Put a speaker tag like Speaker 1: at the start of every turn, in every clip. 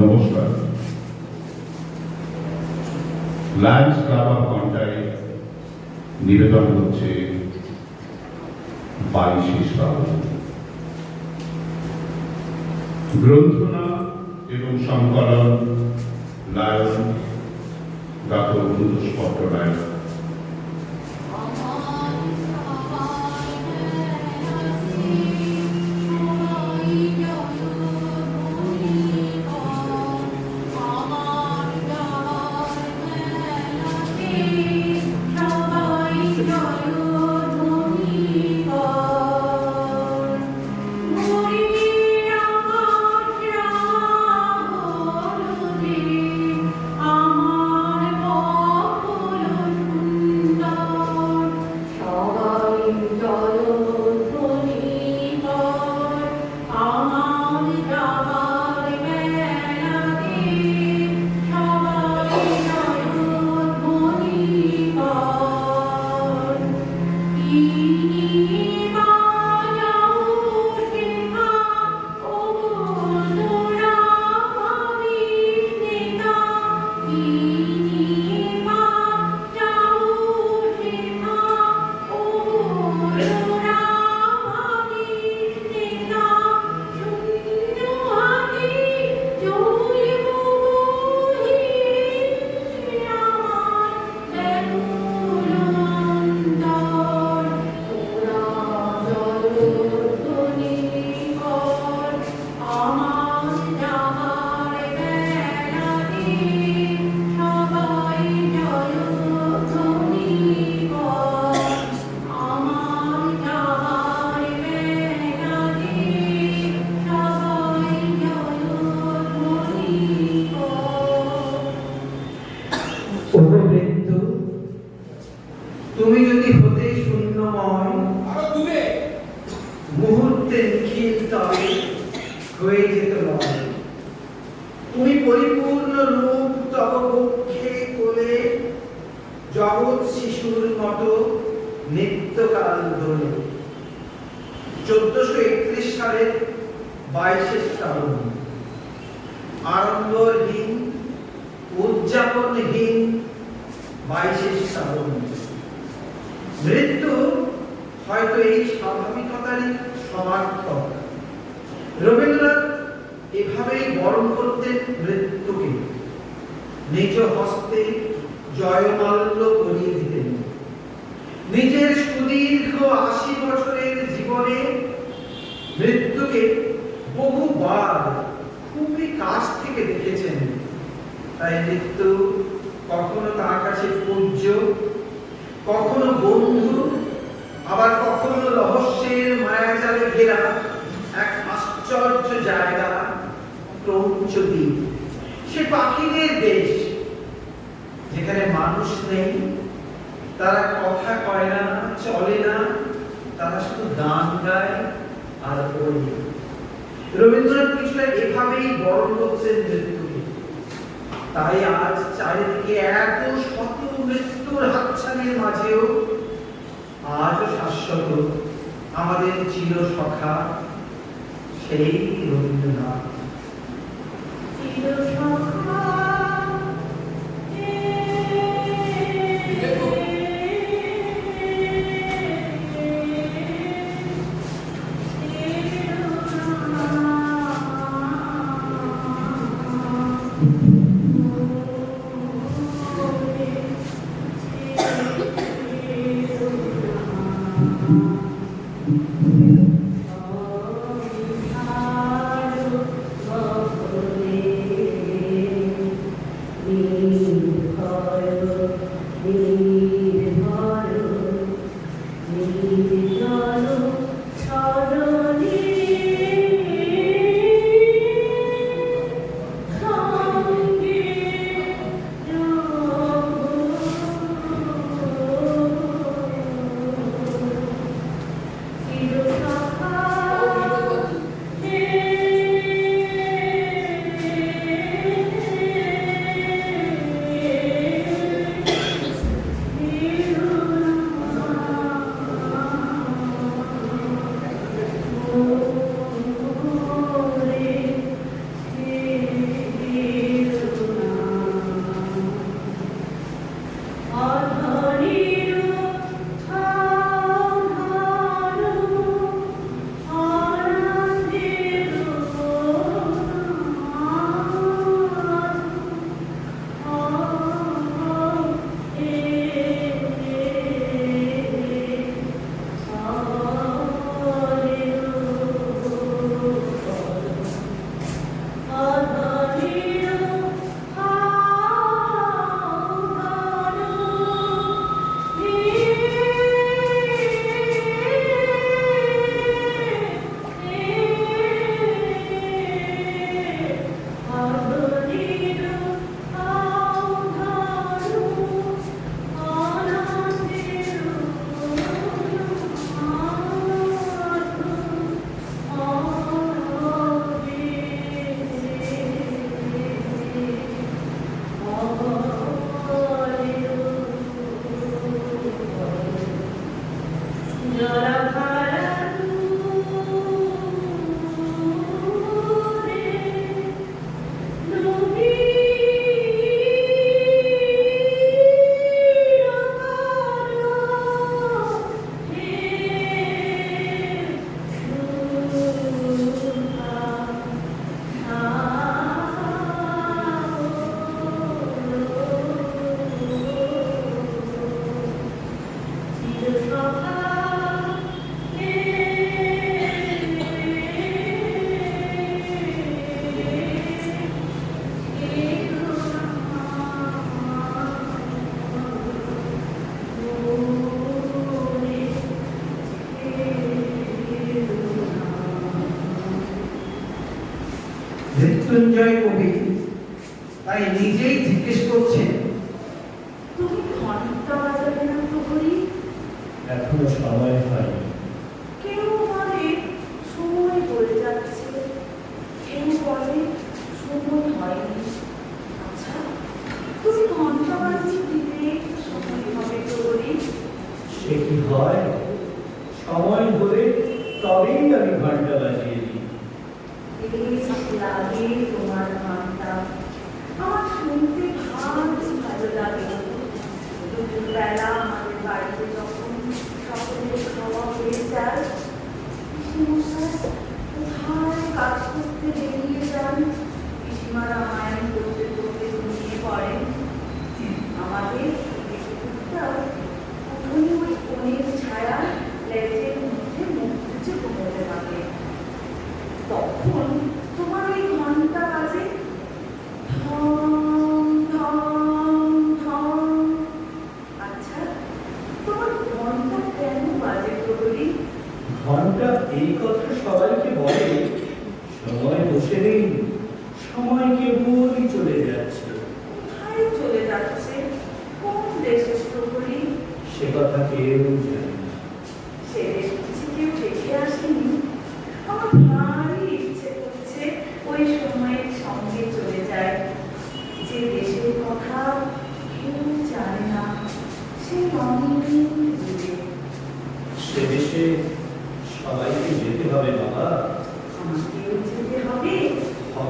Speaker 1: নমস্কার। Lions club of ঘন্টায় নিবেদন হচ্ছে বাইশে শ্রাবণ। গ্রন্থনা এবং সংকলন লায়ন গাত বন্ধুষ পট্টনায়ক
Speaker 2: হয়ে যেত তুমি পরিপূর্ণ রূপ কোলে জগৎ শিশুর মতো নিত্যকাল ধরে। চোদ্দশো একত্রিশ সালের বাইশে শ্রাবণ উদযাপনহীন বাইশে শ্রাবণ। মৃত্যু হয়তো এই স্বাভাবিকতারই সমার্থক। রবীন্দ্রনাথ এভাবেই বরণ করতেন মৃত্যুকে নিজ হস্তে জয়মাল্য করিয়ে দিতেন। নিজের সুদীর্ঘ আশি বছরের জীবনে মৃত্যুকে বহুবার খুবই কাছ থেকে দেখেছেন। তাই মৃত্যু কখনো তার কাছে পূজ্য, কখনো বন্ধু, আবার কখনো রহস্যের মায়াজালে ঘেরা আশ্চর্য জায়গা ক্রৌঞ্চ দ্বীপ সে পাখিদের দেশ, যেখানে মানুষ নেই, তারা কথা কয় না, চলে না, তারা শুধু গান গায় আর ওই রবীন্দ্রনাথ কিছুটা এভাবেই বরণ করছেন মৃত্যুকে তাই আজ চারিদিকে এত শত মৃত্যুর হাতছানির মাঝেও আজও শাশ্বত আমাদের চির সখা
Speaker 1: செய்தொழுந்தான் এখনও সবাই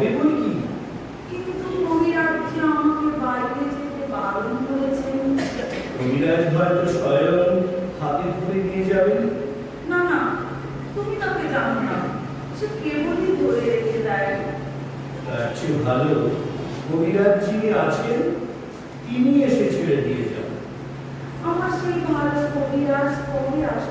Speaker 1: হবে
Speaker 3: বই কি?
Speaker 1: আমাকে
Speaker 3: হাতে ধরে নিয়ে
Speaker 1: না না তুমি তাকে জানো না। সে কেবলই ধরে রেখে দেয়।
Speaker 3: তার চেয়ে ভালো কবিরাজ যিনি আছেন তিনি এসে ছেড়ে দিয়ে যান।
Speaker 1: আমার সেই ভালো কবিরাজ কবিরাজ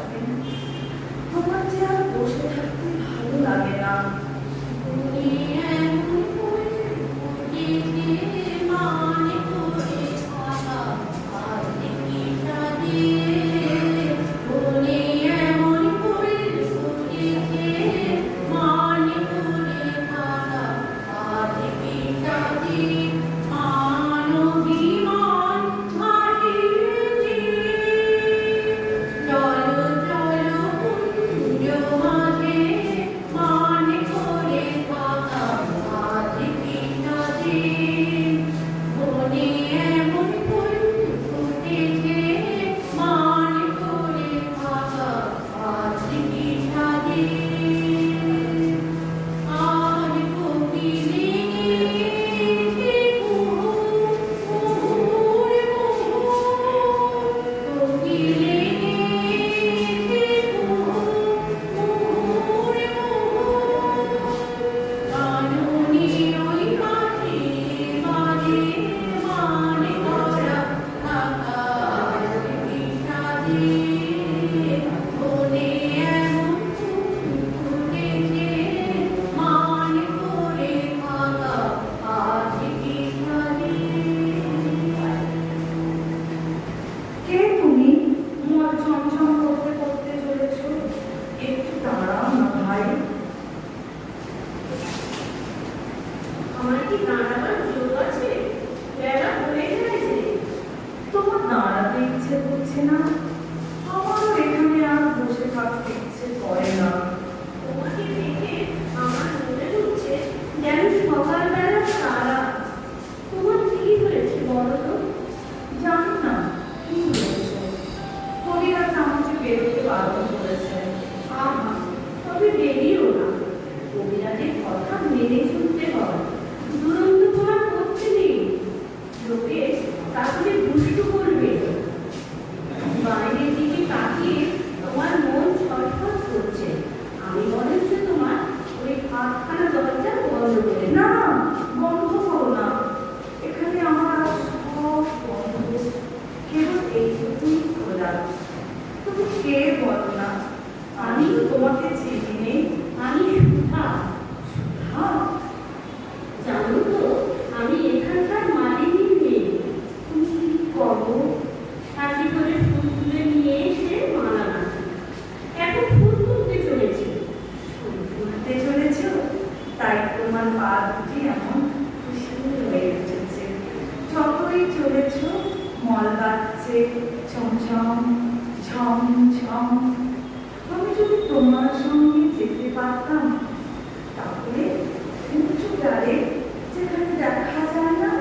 Speaker 1: Amen. বেরিয়েও না। কবিরাজের কথা মেনে চলতে হবে। পা দুটি এমন খুশিতে উঠেছে যতই চলেছ মল
Speaker 4: বাজছে ছমছম ঝম আমি যদি তোমার সঙ্গে যেতে পারতাম তাহলে উঁচু ডালে যেখানে দেখা যায় না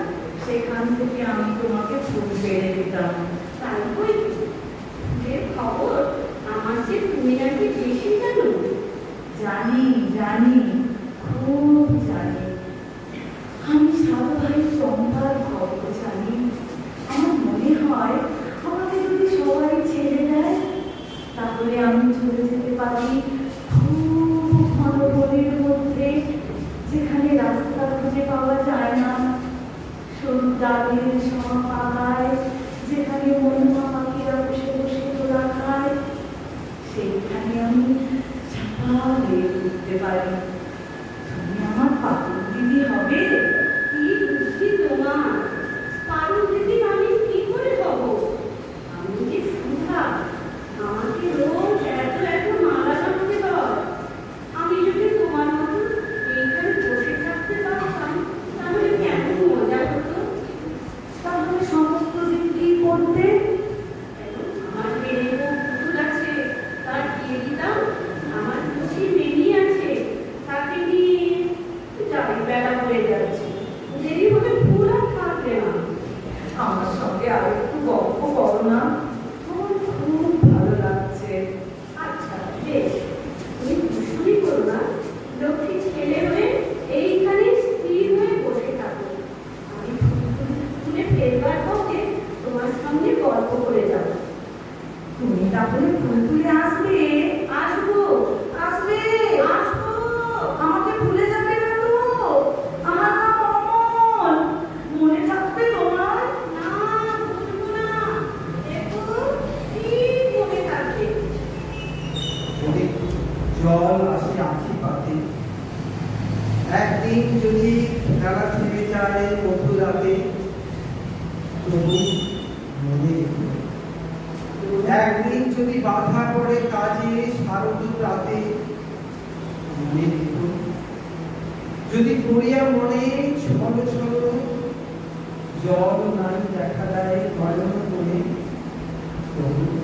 Speaker 4: সেখান থেকে আমি তোমাকে ফুল বেড়ে দিতাম
Speaker 1: তাই বই যে খবর আমার যে তুমি নাকি বেশি জানো?
Speaker 4: জানি জানি। খুব জানি আমি সাধু ভাই চম্পার গল্প জানি আমার মনে হয় আমাকে যদি সবাই ছেড়ে দেয় তাহলে আমি চলে যেতে পারি খুব ঘন মধ্যে যেখানে রাস্তা খুঁজে পাওয়া যায় না সরু ডালের সব পাড়ায় যেখানে মনুমা পাখিরা বসে বসে তোলা খায় সেইখানে আমি চাপা হয়ে উঠতে পারি।
Speaker 1: 你好给你 মনে।
Speaker 2: যদি পড়িয়া মনে ছল ছল জল নাই দেখা দেয় গয়ন করে তবু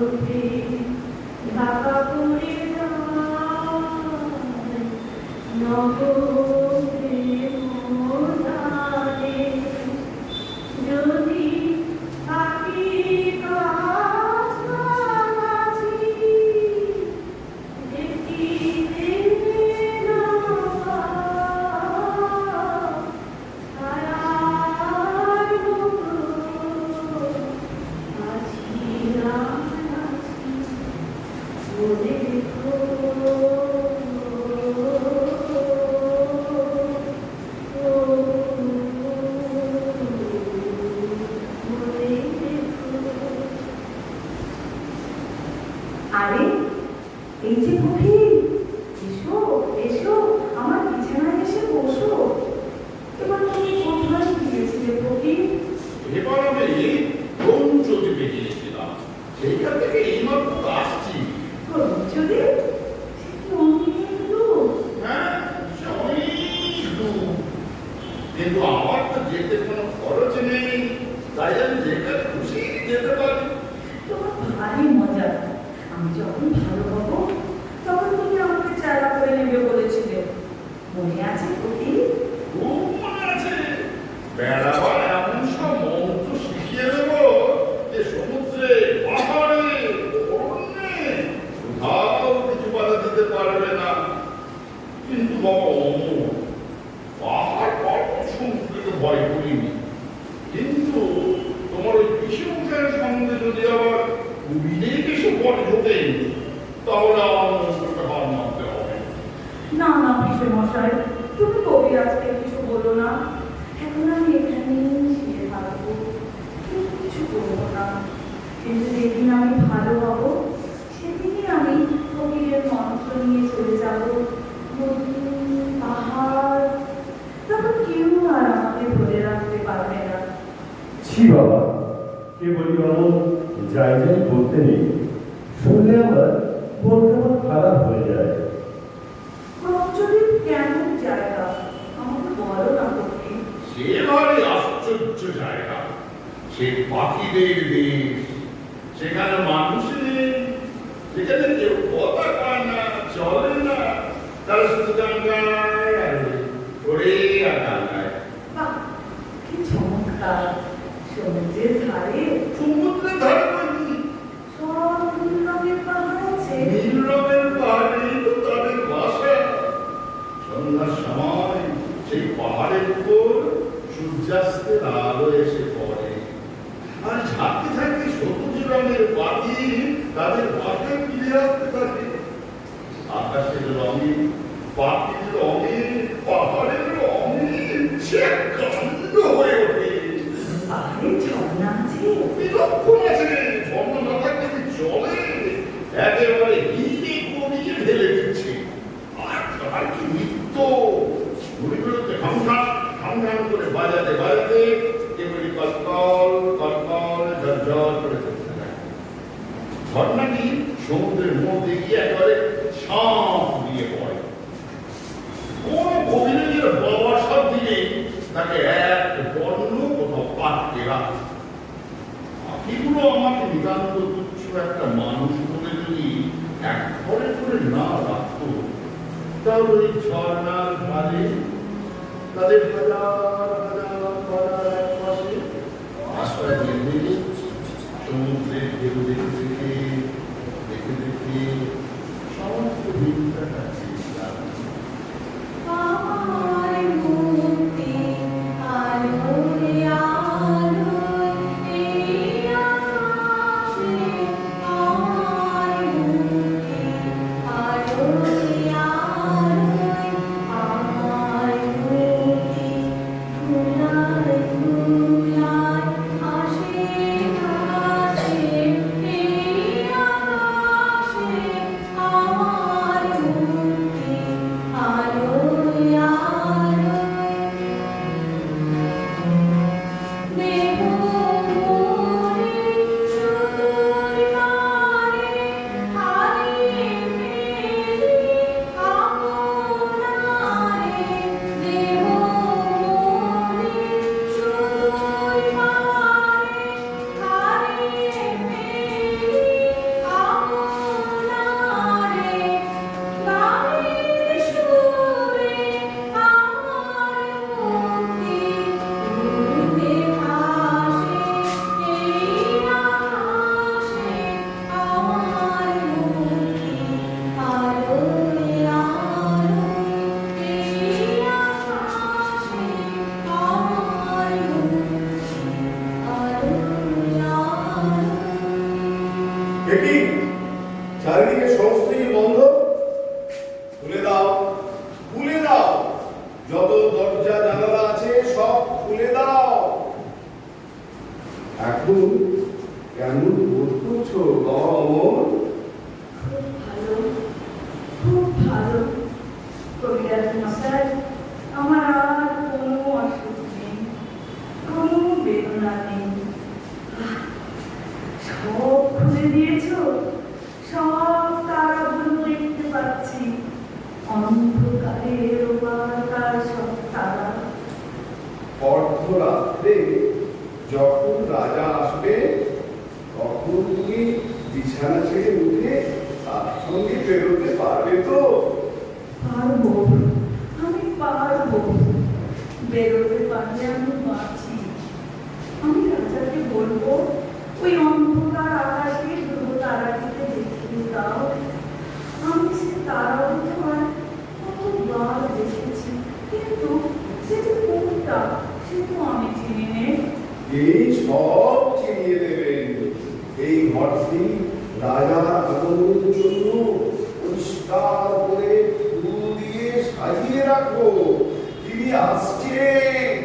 Speaker 1: will be. If
Speaker 4: I এই যে পুঠি
Speaker 5: নিজে কিছু মনে হতে আমার মন্ত্রটা মানতে হবে।
Speaker 4: না না মশাই তুমি কবি আজকে কিছু বলো না। এখন
Speaker 3: শুনি শুনলে আমার মনটা আমার খারাপ হয়ে যায়।
Speaker 4: না
Speaker 5: তুমি না
Speaker 4: কি চমৎকার। সমুদ্রের ধারে
Speaker 5: সমুদ্রের ধারে পাহাড়ের উপর সূর্যাস্তের আলো এসে পড়ে। আর ঝাঁকে ঝাঁকে সবুজ রঙের পাখি তাদের বাসায় ফিরে আসতে থাকে। আকাশের রঙে
Speaker 1: পাখি এখন কেন বোধ করছ? অমর
Speaker 4: সব
Speaker 1: ছিনিয়ে দেবেন এই ঘরটি রাজা আগমনের জন্য পরিষ্কার করে ফুল দিয়ে সাজিয়ে রাখব তিনি আসছেন।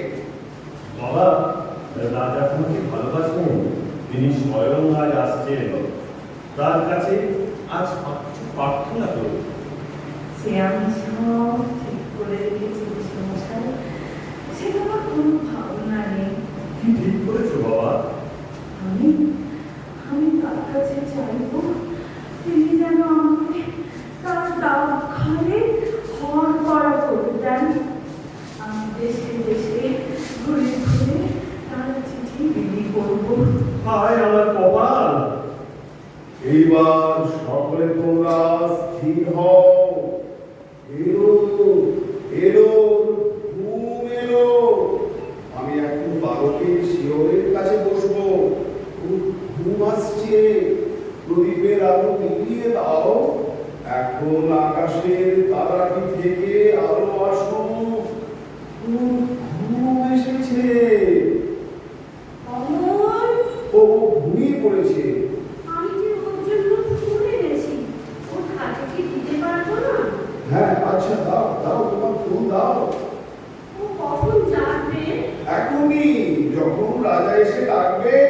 Speaker 3: বাবা রাজা তোমাকে ভালোবাসেন তিনি স্বয়ং আজ আসছেন। তার কাছে আজ কিছু প্রার্থনা করুন।
Speaker 4: সে আমি
Speaker 1: we
Speaker 6: all
Speaker 1: ও
Speaker 6: কখন
Speaker 1: যখন রাজা এসে ডাকবেন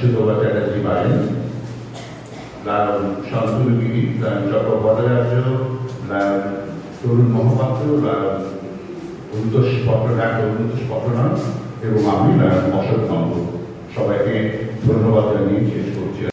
Speaker 7: সুধবা চ্যাটার্জি ভট্টাচার্য লায়ন তরুণ মহাপাত্র লায়ন অরুতোষ পট্টনায়ক অরুতোষ পট্টনাথ এবং আমি লায়ন অশোক নন্দ। সবাইকে ধন্যবাদ জানিয়ে শেষ করছি